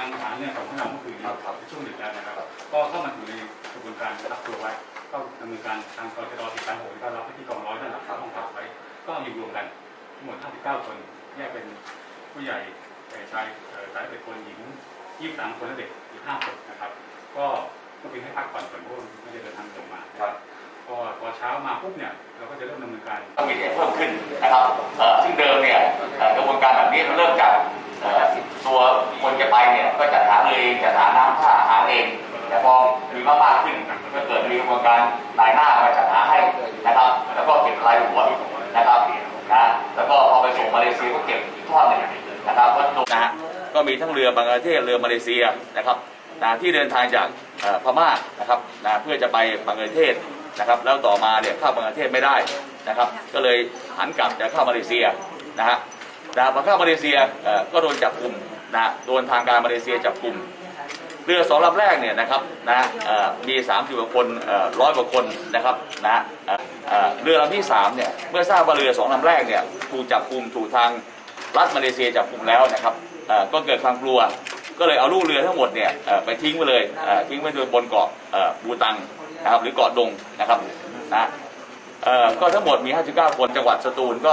างทหารเนี่ยของเราเมื่อคืนนี้ครับครับช่วงดึกแล้วนะครับ ก็เข้ามาอยู่ในกระบวนการรับตัวไว้ก็ดำเนินการทางกรจติดการโหนก็รับไปที่กองร้อยนั่นแหละครับห้องพักไว้ ก็อยู่รวมกันทั้งหมด 59 คนแยกเป็นผู้ใหญ่เอ่อชายเอ่อหลายสิบคนหญิง 23 คนและเด็กอีก5คนนะครับ ก็ก็เป็นให้พักผ่อนก่อนเพราะว่าไม่ได้เดินทางตรงมาครับก็พอเช้ามาปุ๊บเนี่ยเราก็จะเริ่มดำเนินการต้องมีเนี่ยเพิ่มขึ้นนะครับเอ่อซึ่งเดิมเนี่ยเอ่อกระบวนการแบบนี้มันเริ่มจากเอ่อตัวคนจะ ไปเนี่ยก็จัดหาเลยจัดหาน้ำท่าอาหารเอง แต่พอมีมากมากขึ้นก็เกิดมีกระบวนการนายหน้ามาจัดหาให้นะครับ แล้วก็เก็บรายหัวนะครับนะแล้วก็พอไปส่งมาเลเซียก็เก็บทอดหนึ่งนะครับก็โดนนะฮะก็มีทั้งเรือบังกลาเทศเรือมาเลเซียนะครับนะที่เดินทางจากพม่านะครับนะเพื่อจะไปบังกลาเทศนะครับ แล้วต่อมาเนี่ยเข้าบังกลาเทศไม่ได้นะครับ ก็เลยหันกลับจะเข้ามาเลเซียนะฮะนะพอเข้ามาเลเซียก็โดนจับกลุ่ม นะโดนทางการมาเลเซียจับกลุ่มเรือสองลำแรกเนี่ยนะครับนะเอ่อมี30กว่าคนร้อยกว่าคนนะครับนะเรือลำที่3เนี่ยเมื่อทราบว่าเรือสองลำแรกเนี่ยถูกจับกลุ่มถูกทางรัฐมาเลเซียจับกลุ่มแล้วนะครับก็เกิดความกลัวก็เลยเอาลูกเรือทั้งหมดเนี่ยไปทิ้งไปเลยทิ้งไว้บนเกาะบูตังนะครับหรือเกาะดงนะครับนะก็ทั้งหมดมี 59 คนจังหวัดสตูลก็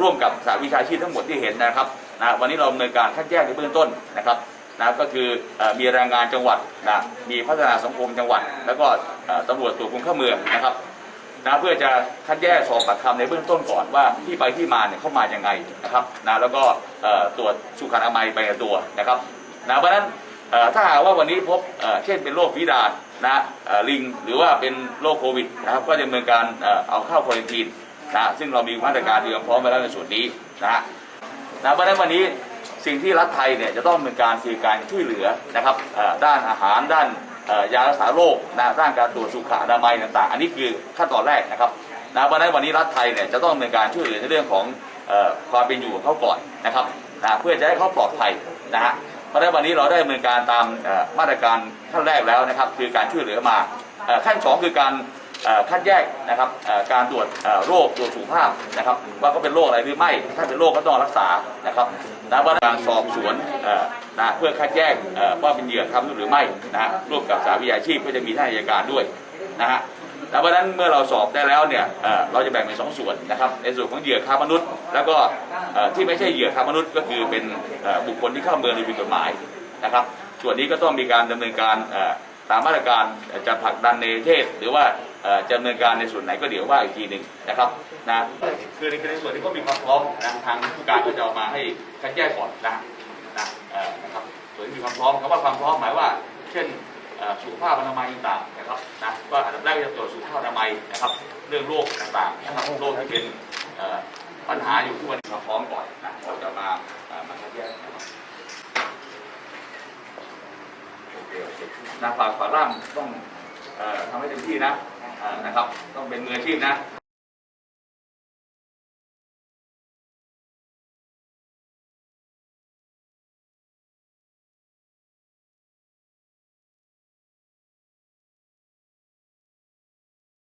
ร่วมกับสาวิชาชีพทั้งหมดที่เห็นนะครับ นะวันนี้เราดำเนินการคัดแยกในเบื้องต้นนะครับนะก็คืออมีแรงงานจังหวัดนะมีพัฒนาสังคมจังหวัด แล้วก็ตำรวจตรวจคนเข้าเมืองนะครับนะเพื่อจะคัดแยกสอบปากคำในเบื้องต้นก่อนว่าที่ไปที่มาเนี่ยเข้ามาอย่างไงนะครับนะแล้วก็ตรวจสุขอนามัยไปตัวนะครับนะเพราะนั้นถ้าหากว่าวันนี้พบเช่นเป็นโรคฝีดาษนะลิงหรือว่าเป็นโรคโควิดนะครับก็จะดำเนินการเอาเข้าควอนทีนนะซึ่งเรามีมาตรการเตรียมพร้อมไว้แล้วในส่วนนี้นะฮะ นะเพราะฉะนั้นวันนี้สิ่งที่รัฐไทยเนี่ยจะต้องเนินการคือการช่วยเหลือนะครับด้านอาหารด้านยารักษาโรคนะด้านการตรวจสุขอนามัยต่างๆ อันนี้คือขั้นตอนแรกนะครับนะเพราะนั้นวันนี้รัฐไทยเนี่ยจะต้องดำเนินการช่วยเหลือในเรื่องของอความเป็นอยู่ของเขาก่อนนะครับนะเพื่อจะให้เขาปลอดภัยนะฮะเพราะนั้นวันนี้เราได้ดำเนินการตามมาตรการขั้นแรกแล้วนะครับ คือการช่วยเหลือมาขั้นสองคือการ คัดแยกนะครับการตรวจโรคตรวจสุขภาพนะครับ ว่าเขาเป็นโรคอะไรหรือไม่ ถ้าเป็นโรคก็ต้องรักษานะครับนะว่าการสอบสวนนะเพื่อคัดแยกว่าเป็นเหยื่อค้ามนุษย์หรือไม่นะฮะร่วมกับสาวิชาชีพก็จะมีท่านอัยการด้วยนะฮะแล้วเพราะนั้นเมื่อเราสอบได้แล้วเนี่ยเราจะแบ่งเป็นสองส่วนนะครับ ในส่วนของเหยื่อค้ามนุษย์ แล้วก็ที่ไม่ใช่เหยื่อค้ามนุษย์ก็คือเป็นบุคคลที่เข้าเมืองโดยผิดกฎหมายนะครับ ส่วนนี้ก็ต้องมีการดำเนินการ ตามมาตรการจะผลักดันในประเทศ หรือว่าจะดำเนินการในส่วนไหนก็เดี๋ยวว่าอีกทีหนึ่งนะครับนะคือในในส่วนที่ก็มีความพร้อมนะทางผู้การก็จะเอามาให้คัดแยกก่อนนะนะเออนะครับส่วนที่มีความพร้อมคำว่าความพร้อมหมายว่า เช่นสุขภาพอนามัยต่างๆนะครับนะก็อันดับแรกก็จะตรวจสุขภาพอนามัยนะครับ เรื่องโรคต่างๆนะครับโรคที่เป็นปัญหาอยู่ทุกวันนี้เราพร้อมก่อนนะเราจะมามาคัดแยก นะฝากฝากร่างต้องอ่อทำให้เต็มที่นะนะครับ ต้องเป็นมืออาชีพนะ